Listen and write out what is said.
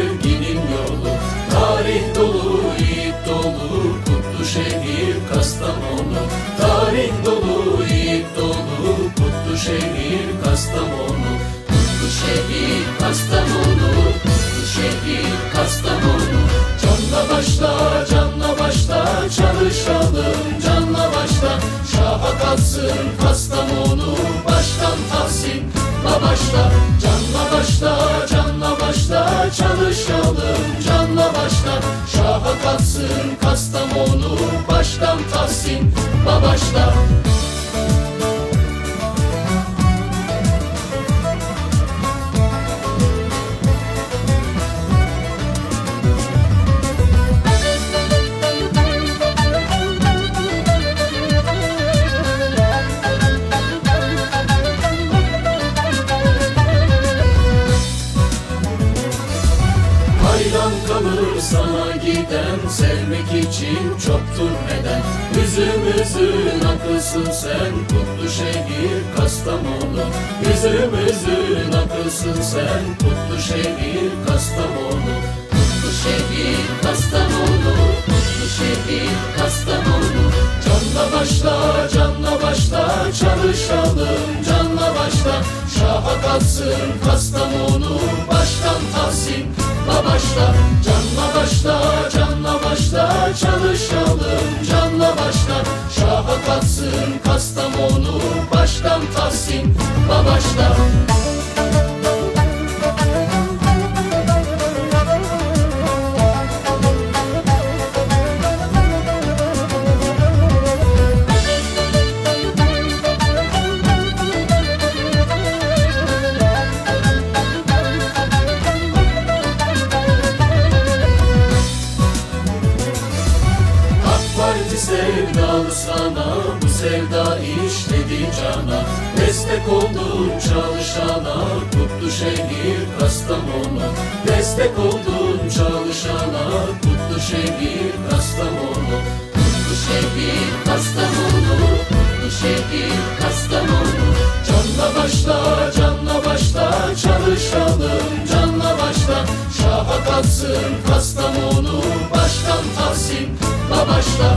sevginin yolu Tarih dolu, yiğit dolu, kutlu şehir Kastamonu. Tarih dolu, yiğit dolu, kutlu şehir Kastamonu. Kutlu şehir Kastamonu, kutlu şehir Kastamonu. Canla başla, canla başla, çalışalım canla başla. Şaha kalksın Kastamonu, baştan Tahsin başla Kastamonu, baştan Tahsin. Başla kalır sana giden Sevmek için çoktur neden? Yüzümüzün akılsın sen Kutlu şehir Kastamonu. Yüzümüzün akılsın sen Kutlu şehir Kastamonu. Kutlu şehir Kastamonu Kutlu şehir Kastamonu. Canla başla canla başla Çalışalım canla başla. Şaha kalksın Kastamonu sevdalı sana Bu sevda işledi cana. Destek oldun çalışana Kutlu şehir Kastamonu. Destek oldun çalışana Kutlu şehir Kastamonu. Kutlu şehir Kastamonu Kutlu şehir Kastamonu. Canla başla canla başla Çalışalım canla başla. Şaha kalksın Kastamonu Baştan Tahsin başla